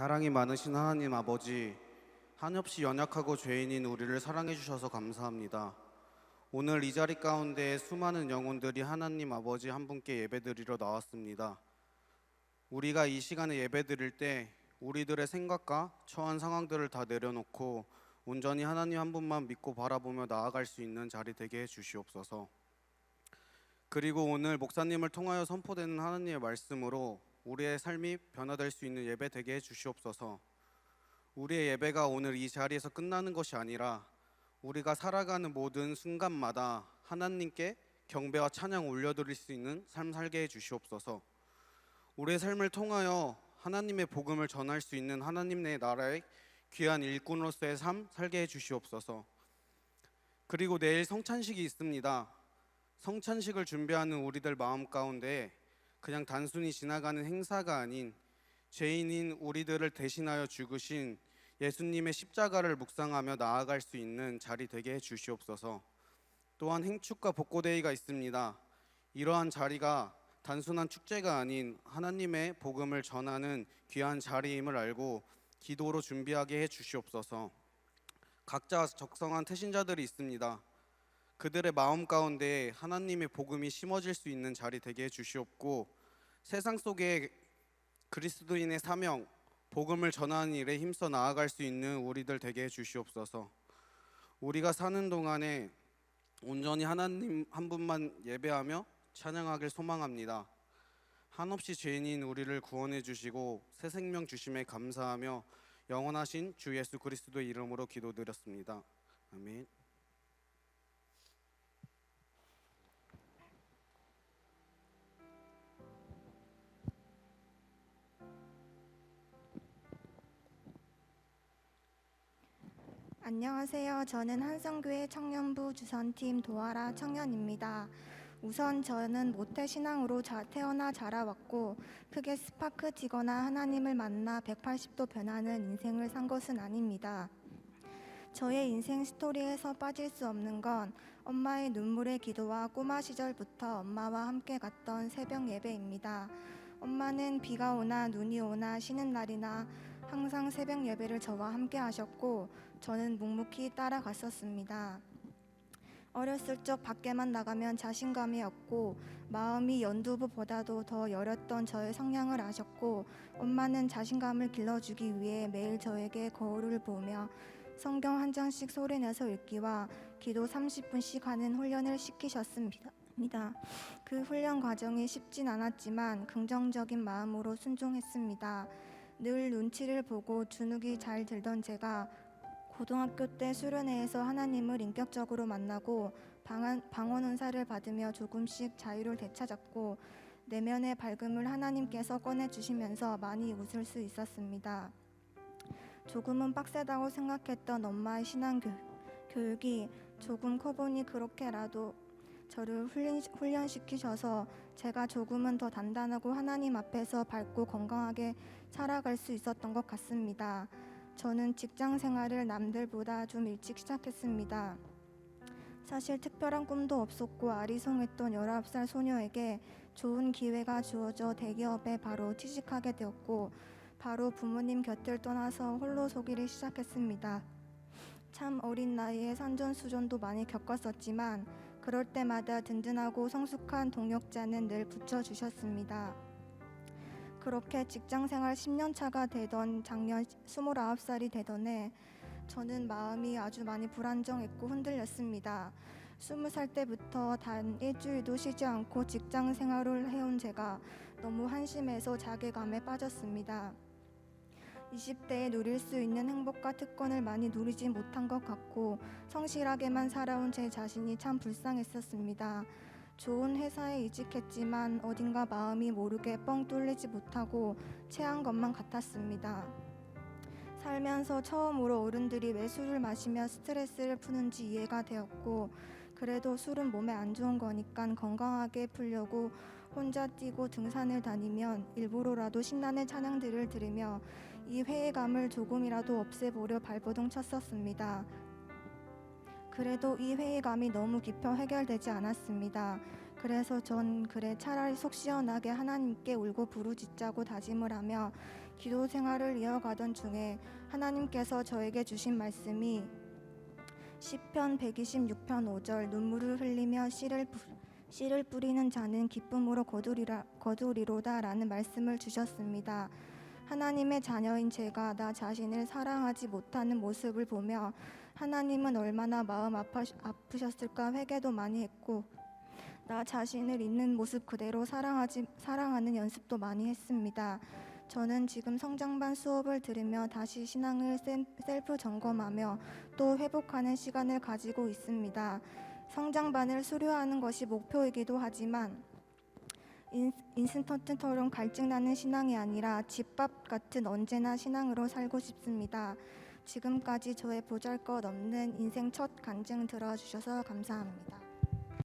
사랑이 많으신 하나님 아버지, 한없이 연약하고 죄인인 우리를 사랑해 주셔서 감사합니다. 오늘 이 자리 가운데 수많은 영혼들이 하나님 아버지 한 분께 예배드리러 나왔습니다. 우리가 이 시간에 예배드릴 때 우리들의 생각과 처한 상황들을 다 내려놓고 온전히 하나님 한 분만 믿고 바라보며 나아갈 수 있는 자리 되게 해 주시옵소서. 그리고 오늘 목사님을 통하여 선포되는 하나님의 말씀으로 우리의 삶이 변화될 수 있는 예배 되게 해 주시옵소서. 우리의 예배가 오늘 이 자리에서 끝나는 것이 아니라 우리가 살아가는 모든 순간마다 하나님께 경배와 찬양 올려드릴 수 있는 삶 살게 해 주시옵소서. 우리의 삶을 통하여 하나님의 복음을 전할 수 있는 하나님의 나라의 귀한 일꾼으로서의 삶 살게 해 주시옵소서. 그리고 내일 성찬식이 있습니다. 성찬식을 준비하는 우리들 마음 가운데 그냥 단순히 지나가는 행사가 아닌 죄인인 우리들을 대신하여 죽으신 예수님의 십자가를 묵상하며 나아갈 수 있는 자리 되게 해 주시옵소서. 또한 행축과 복고데이가 있습니다. 이러한 자리가 단순한 축제가 아닌 하나님의 복음을 전하는 귀한 자리임을 알고 기도로 준비하게 해 주시옵소서. 각자 적성한 태신자들이 있습니다. 그들의 마음 가운데 하나님의 복음이 심어질 수 있는 자리 되게 해 주시옵고 세상 속에 그리스도인의 사명, 복음을 전하는 일에 힘써 나아갈 수 있는 우리들 되게 해 주시옵소서. 우리가 사는 동안에 온전히 하나님 한 분만 예배하며 찬양하길 소망합니다. 한없이 죄인인 우리를 구원해 주시고 새 생명 주심에 감사하며 영원하신 주 예수 그리스도의 이름으로 기도드렸습니다. 아멘. 안녕하세요. 저는 한성교회 청년부 주선팀 도하라 청년입니다. 우선 저는 모태 신앙으로 자, 태어나 자라왔고 크게 스파크 튀거나 하나님을 만나 180도 변하는 인생을 산 것은 아닙니다. 저의 인생 스토리에서 빠질 수 없는 건 엄마의 눈물의 기도와 꼬마 시절부터 엄마와 함께 갔던 새벽 예배입니다. 엄마는 비가 오나 눈이 오나 쉬는 날이나 항상 새벽 예배를 저와 함께 하셨고 저는 묵묵히 따라갔었습니다. 어렸을 적 밖에만 나가면 자신감이 없고 마음이 연두부보다도 더 여렸던 저의 성향을 아셨고 엄마는 자신감을 길러주기 위해 매일 저에게 거울을 보며 성경 한 장씩 소리내서 읽기와 기도 30분씩 하는 훈련을 시키셨습니다. 그 훈련 과정이 쉽진 않았지만 긍정적인 마음으로 순종했습니다. 늘 눈치를 보고 주눅이 잘 들던 제가 고등학교 때 수련회에서 하나님을 인격적으로 만나고 방한, 방언 은사를 받으며 조금씩 자유를 되찾았고 내면의 밝음을 하나님께서 꺼내 주시면서 많이 웃을 수 있었습니다. 조금은 빡세다고 생각했던 엄마의 신앙 교, 교육이 조금 커보니 그렇게라도 저를 훈련, 훈련 시키셔서 제가 조금은 더 단단하고 하나님 앞에서 밝고 건강하게 살아갈 수 있었던 것 같습니다. 저는 직장 생활을 남들보다 좀 일찍 시작했습니다. 사실 특별한 꿈도 없었고 아리송했던 19살 소녀에게 좋은 기회가 주어져 대기업에 바로 취직하게 되었고 바로 부모님 곁을 떠나서 홀로 서기를 시작했습니다. 참 어린 나이에 산전수전도 많이 겪었었지만 그럴 때마다 든든하고 성숙한 동역자는 늘 붙여주셨습니다. 그렇게 직장 생활 10년 차가 되던 작년 29살이 되던 해 저는 마음이 아주 많이 불안정했고 흔들렸습니다. 20살 때부터 단 일주일도 쉬지 않고 직장 생활을 해온 제가 너무 한심해서 자괴감에 빠졌습니다. 20대에 누릴 수 있는 행복과 특권을 많이 누리지 못한 것 같고 성실하게만 살아온 제 자신이 참 불쌍했었습니다. 좋은 회사에 이직했지만 어딘가 마음이 모르게 뻥 뚫리지 못하고 체한 것만 같았습니다. 살면서 처음으로 어른들이 왜 술을 마시며 스트레스를 푸는지 이해가 되었고 그래도 술은 몸에 안 좋은 거니까 건강하게 풀려고 혼자 뛰고 등산을 다니면 일부러라도 신나는 찬양들을 들으며 이 회의감을 조금이라도 없애보려 발버둥 쳤었습니다. 그래도 이 회의감이 너무 깊어 해결되지 않았습니다. 그래서 전 그래 차라리 속 시원하게 하나님께 울고 부르짖자고 다짐을 하며 기도 생활을 이어가던 중에 하나님께서 저에게 주신 말씀이 시편 126편 5절 눈물을 흘리며 씨를 부- 씨를 뿌리는 자는 기쁨으로 거두리라 거두리로다라는 말씀을 주셨습니다. 하나님의 자녀인 제가 나 자신을 사랑하지 못하는 모습을 보며 하나님은 얼마나 마음 아프셨을까 회개도 많이 했고 나 자신을 있는 모습 그대로 사랑하지 사랑하는 연습도 많이 했습니다. 저는 지금 성장반 수업을 들으며 다시 신앙을 셀- 셀프 점검하며 또 회복하는 시간을 가지고 있습니다. 성장반을 수료하는 것이 목표이기도 하지만 인, 인스턴트처럼 갈증나는 신앙이 아니라 집밥 같은 언제나 신앙으로 살고 싶습니다. 지금까지 저의 보잘것 없는 인생 첫 간증 들어주셔서 감사합니다.